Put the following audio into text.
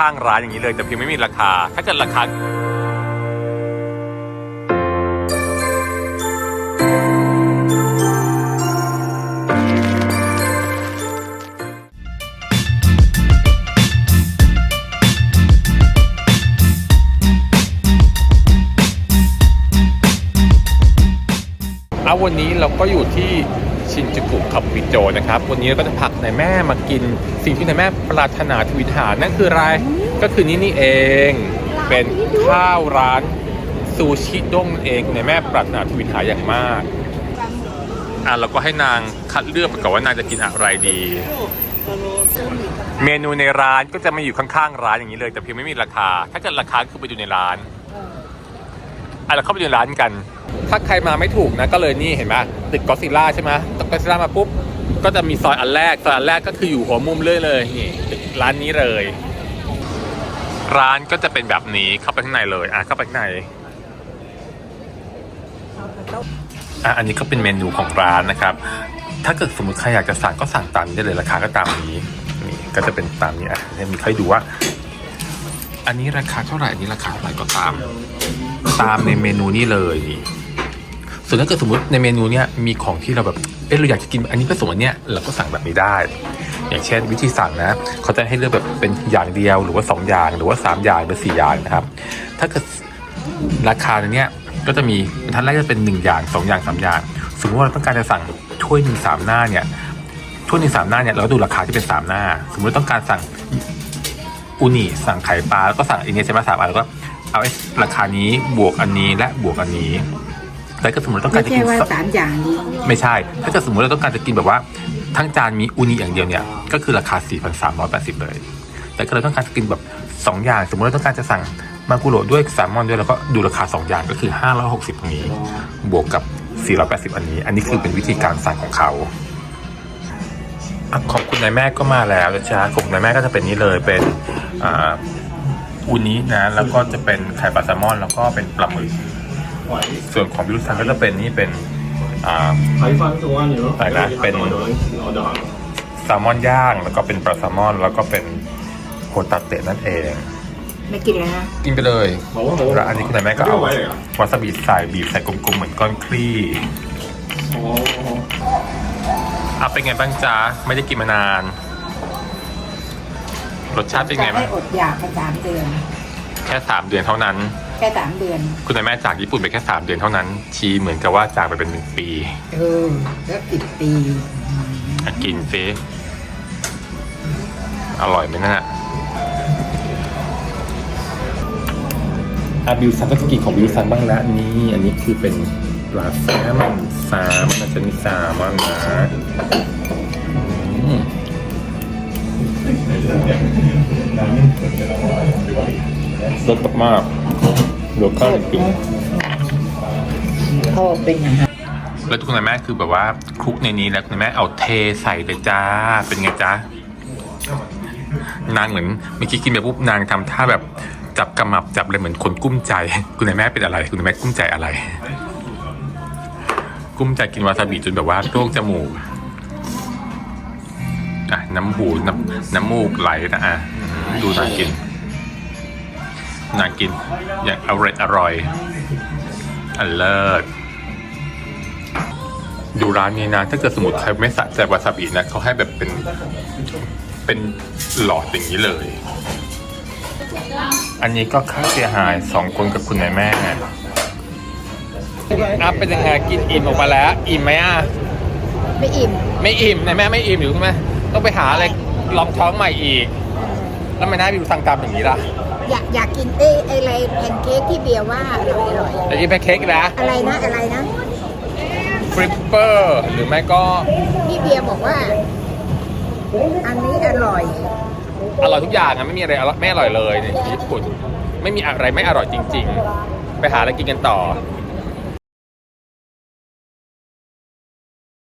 ข้างร้านอย่างนี้เลย แต่เพียงไม่มีราคา ถ้าเกิดราคา วันนี้เราก็อยู่ที่ชินจูกุคับปิโจนะครับ วันนี้เราก็จะพาในายแม่มากิน สิ่งที่นายแม่ปรารถนาทวิถานั่นคืออะไร ก็คือนี่นี่เอง เป็นข้าวร้านซูชิด้งนั่นเองนายแม่ปรารถนาทวิถาอย่างมาก อะเราก็ให้นางคัดเลือกไปก่อนว่านางจะกินอะไรดี เมนูในร้านก็จะมาอยู่ข้างๆร้านอย่างนี้เลย แต่เพียงไม่มีราคา ถ้าเกิดราคาคือไปดูในร้านอะเราเข้าไปดูในร้านกัน ถ้าใครมาไม่ถูกนะก็เลยนี่เห็นไหมตึกก็ซิล่าใช่ไหมตึกก็ซิล่ามาปุ๊บก็จะมีซอยอันแรกซอยอันแรกก็คืออยู่หัวมุมเลยเลยนี่ร้านนี้เลย ร้านก็จะเป็นแบบนี้เข้าไปข้างในเลยอะเข้าไปข้างในอะอันนี้ก็เป็นเมนูของร้านนะครับ ถ้าเกิดสมมติใครอยากจะสั่งก็สั่งตามนี้ได้เลยราคาก็ตามนี้นี่ก็จะเป็นตามนี้อะให้มีใครดูว่า อันนี้ราคาเท่าไหร่อันนี้ราคาเท่าไหร่ก็ตาม ตามในเมนูนี้เลยนี่ ส่วนถ้าเกิดสมมติในเมนูเนี้ยมีของที่เราแบบเออเราอยากจะกินอันนี้ผสมอันเนี้ยเราก็สั่งแบบนี้ได้ อย่างเช่นวิธีสั่งนะเขาจะให้เลือกแบบเป็นอย่างเดียวหรือว่าสองอย่าง หรือว่าสามอย่างหรือสี่อย่างนะครับ ถ้าเกิดราคาในเนี้ยก็จะมีบรรทัดแรกจะเป็นหนึ่งอย่างสองอย่างสามอย่าง สมมติว่าเราต้องการจะสั่งถ้วยหนึ่งสามหน้าเนี่ยถ้วยหนึ่งสามหน้าเนี่ยเราก็ดูราคาที่เป็นสามหน้า สมมติต้องการสั่งอูนิสั่งไข่ปลาแล้วก็สั่งอันนี้ใช่ไหมสามอันแล้วก็เอาไอ้ราคานี้บวกอันนี้และบวกอันนี้ แต่ก็สมมติต้องการไม่จะใช่กินว่าสองสามอย่างนี้ไม่ใช่ ถ้าเกิดสมมติเราต้องการจะกินแบบว่า ทั้งจานมีอูนิอย่างเดียวเนี่ย ก็คือราคา 4,380 เลย แต่ถ้าเราต้องการจะกินแบบ 2 อย่าง สมมติเราต้องการจะสั่งมากุโรด้วยแซลมอนด้วยแล้วก็ดูราคา 2 อย่างก็คือ 560อันนี้ บวกกับ 480 อันนี้ อันนี้คือเป็นวิธีการสั่งของเขาอะของคุณนายแม่ก็มาแล้วนะจ๊ะของคุณนายแม่ก็จะเป็นนี้เลยเป็นอ่าอูนินะ แล้วก็จะเป็นไข่ปลาแซลมอน แล้วก็เป็นปลาหมึก ส่วนของพิรุษังก็จะเป็นนี่เป็นอ่าอะไรนะเป็นแซลมอนย่างแล้วก็เป็นปลาแซลมอน แล้วก็เป็นโคตาเตะนั่นเองไม่กินเลยนะกินไปเลยแล้วอันนี้คุณแม่ก็เอาวาซาบิใส่บีบใส่กลมๆเหมือนก้อนครีอ่อาเป็นไงบ้างจ๊ะไม่ได้กินมานาน รสชาติเป็นไงบ้างอดอยากประจานเดือน แค่สามเดือนเท่านั้น แค่สามเดือน คุณนายแม่จากญี่ปุ่นไปแค่สามเดือนเท่านั้น ชี้เหมือนกับว่าจากไปเป็นหนึ่งปีเออแล้วสิบปีอะกินซิอร่อยไหมนะอาบิวซันก็จะกินของบิวซันบ้างแล้วนี่อันนี้คือเป็นปลาแซลมอนแซลมอนนะจะมีแซลมอนนะอืม รสมากๆเดี๋ยวข้าวจริงเขาเป็นอย่างนั้นแล้วคุณนายแม่คือแบบว่าคลุกในนี้แล้วคุณนายแม่เอาเทใส่เลยจ้า เป็นไงจ้านางเหมือนเมื่อกี้กินไปปุ๊บนางทำท่าแบบจับกำมับจับอะไรเหมือนคนกุ้มใจ คุณนายแม่เป็นอะไร คุณนายแม่กุ้มใจอะไร กุ้มใจกินวาซาบิจนแบบว่าโรคจมูกอะน้ำหูน้ำน้ำมูกไหลนะอะอืมดูนางกิน นางกิน อย่างอร่อยอร่อยอันเลิศดูร้านนี้นะ ถ้าเกิดสมมติใครไม่สะใจวาซาบินะเขาให้แบบเป็นเป็นหลอดอย่างนี้เลย อันนี้ก็ค่าเสียหายสองคนกับคุณนายแม่อะเป็นยังไงกินอิ่มออกมาแล้ว อิ่มไหมอะ ไม่อิ่ม ไม่อิ่มนายแม่ไม่อิ่มอยู่ใช่ไหมต้องไปหาอะไรลองท้องใหม่อีก แล้วไม่น่าไปดูสั่งตามอย่างนี้ล่ะ อยากอยากกินเอ้ไออะไรแพนเค้กที่เบียร์ว่าอร่อยอร่อยแต่กินแพนเค้กอีกแล้วอะไรนะอะไรนะฟริปเปอร์หรือไม่ก็พี่เบียร์บอกว่า อันนี้อร่อยอร่อยทุกอย่างอะไม่มีอะไรอร่อยไม่อร่อยเลยในญี่ปุ่น ไม่มีอะไรไม่อร่อยจริง ๆ ไปหาอะไรกินกันต่อ